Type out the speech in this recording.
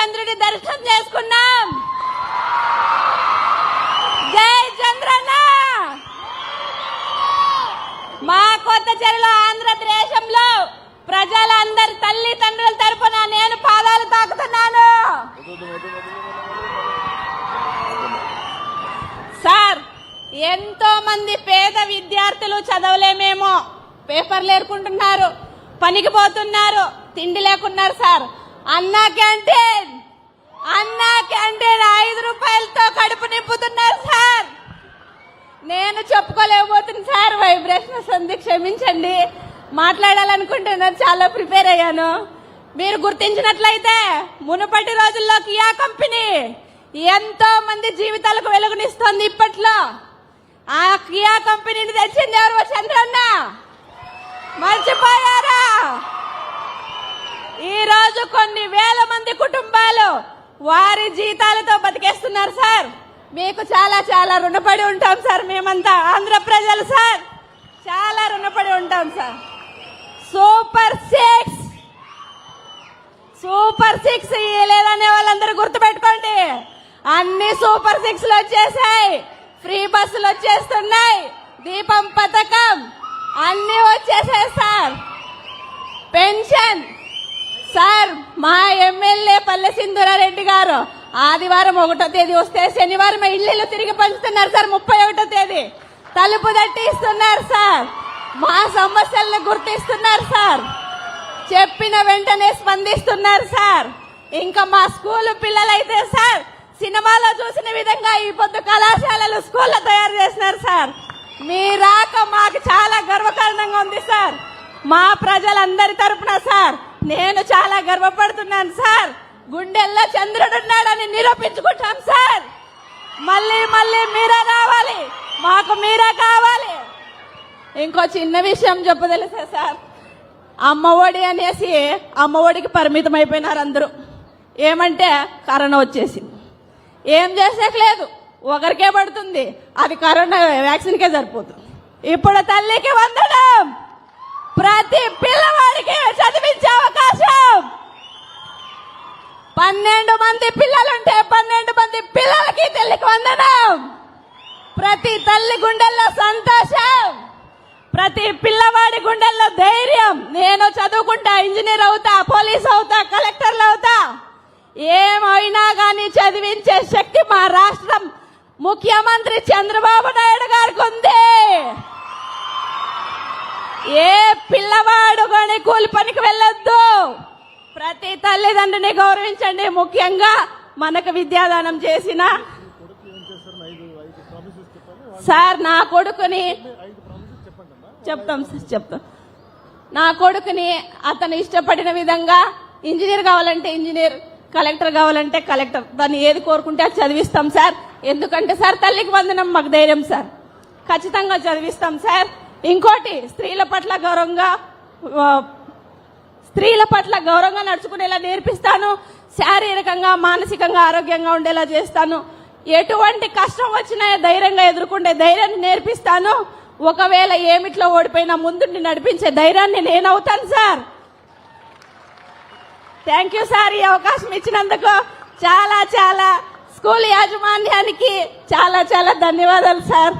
చంద్రుడి దర్శనం చేసుకున్నాం. జై చంద్రన్న! మా కొత్త చెరులో ఆంధ్రదేశంలో ప్రజలందరి తల్లిదండ్రుల తరపున నేను పాదాలు తాకుతున్నాను. సార్ ఎంతో మంది పేద విద్యార్థులు చదవలేమేమో. పేపర్లు ఏరుకుంటున్నారు పనికి పోతున్నారు తిండి లేకున్నారు sir. Anna canteen Anna canteen ఐదు రూపాయలతో కడుపు నింపుతున్నారు సార్. నేను చెప్పుకోలేకపోతుంది సార్ వైబ్రేషన్స్ ఉంది క్షమించండి. మాట్లాడాలనుకుంటున్నాను చాలా ప్రిపేర్ అయ్యాను. మీరు గుర్తించినట్లయితే మునుపటి రోజుల్లో కియా కంపెనీ ఎంతో మంది జీవితాలకు వెలుగునిస్తోంది ఇప్పట్లో. ఆ కియా కంపెనీని తెచ్చింది ఎవరు? చంద్రన్న. మర్చిపోయారా? ఈ రోజు కొన్ని వేల మంది కుటుంబాలు వారి జీతాలతో బతికేస్తున్నారు సార్. మీకు చాలా చాలా రుణపడి ఉంటాం సార్. మేమంతా ఆంధ్ర ప్రజలు సార్. చాలా రుణపడి ఉంటాం sir. Super six! Super six లేదనే వాళ్ళందరూ గుర్తుపెట్టుకోండి. అన్ని సూపర్ సిక్స్లు వచ్చేసాయి. ఫ్రీ బస్సులు వచ్చేస్తున్నాయి. దీపం పథకం అన్ని వచ్చేసాయి సార్. పెన్షన్! సార్ మా ఎమ్మెల్యే పల్లె సింధురారెడ్డి గారు ఆదివారం ఒకటో తేదీ వస్తే శనివారం ఇళ్ళు తిరిగి పంచుతున్నారు సార్ ముప్పై ఒకటో తేదీ. తలుపు దట్టిస్తున్నారు సార్. మా సమస్యలను గుర్తిస్తున్నారు సార్. చెప్పిన వెంటనే స్పందిస్తున్నారు సార్. ఇంకా మా స్కూల్ పిల్లలైతే సార్ సినిమాలో చూసిన విధంగా ఈ పొద్దు కళాశాలలు స్కూల్లో తయారు చేసినారు సార్. మీ రాక మాకు చాలా గర్వకారణంగా ఉంది సార్. మా ప్రజలందరి తరపున నేను చాలా గర్వపడుతున్నాను సార్. గుండెల్లో చంద్రుడున్నాడని నిరూపించుకుంటాం సార్. మళ్ళీ మళ్ళీ మీరే రావాలి. మాకు మీరే కావాలి. ఇంకో చిన్న విషయం చెప్పదలుసా సార్? అమ్మఒడి అనేసి అమ్మఒడికి పరిమితం అయిపోయినారు అందరూ. ఏమంటే కరోనా వచ్చేసింది. ఏం చేసేకలేదు ఒకరికే పడుతుంది. అది కరోనా వ్యాక్సిన్కే సరిపోతుంది ఇప్పుడు తల్లికి వందడం ప్రతి పిల్లవాడికి చదివి అవకాశం పన్నెండు మంది పిల్లలుంటే పన్నెండు మంది పిల్లలకి తల్లికి వందనం. ప్రతి తల్లి గుండెల్లో సంతోషం. ప్రతి పిల్లవాడి గుండెల్లో ధైర్యం. నేను చదువుకుంటా ఇంజనీర్ అవుతా పోలీస్ అవుతా కలెక్టర్లు అవుతా. ఏమైనా కానీ చదివించే శక్తి మా రాష్ట్రం ముఖ్యమంత్రి చంద్రబాబు నాయుడు గారికి ఉంది. ఏ పిల్లవాడు కానీ కూలి పనికి వెళ్ళొద్దు. ప్రతి తల్లిదండ్రిని గౌరవించండి. ముఖ్యంగా మనకు విద్యాదానం చేసిన సార్ నా కొడుకుని చెప్తాం సార్ చెప్తాం. నా కొడుకుని అతను ఇష్టపడిన విధంగా ఇంజనీర్ కావాలంటే ఇంజనీర్ కలెక్టర్ కావాలంటే కలెక్టర్. దాన్ని ఏది కోరుకుంటే అది చదివిస్తాం సార్. ఎందుకంటే సార్ తల్లికి వందనం మాకు ధైర్యం సార్. ఖచ్చితంగా చదివిస్తాం సార్. ఇంకోటి స్త్రీల పట్ల గౌరవంగా స్త్రీల పట్ల గౌరవంగా నడుచుకునేలా నేర్పిస్తాను. శారీరకంగా మానసికంగా ఆరోగ్యంగా ఉండేలా చేస్తాను. ఎటువంటి కష్టం వచ్చినా ధైర్యంగా ఎదుర్కొంటే ధైర్యాన్ని నేర్పిస్తాను. ఒకవేళ ఏమిట్లో ఓడిపోయినా ముందుండి నడిపించే ధైర్యాన్ని నేను అవుతాను సార్. థ్యాంక్ యూ సార్ ఈ అవకాశం ఇచ్చినందుకు. చాలా చాలా స్కూల్ యాజమాన్యానికి చాలా చాలా ధన్యవాదాలు సార్.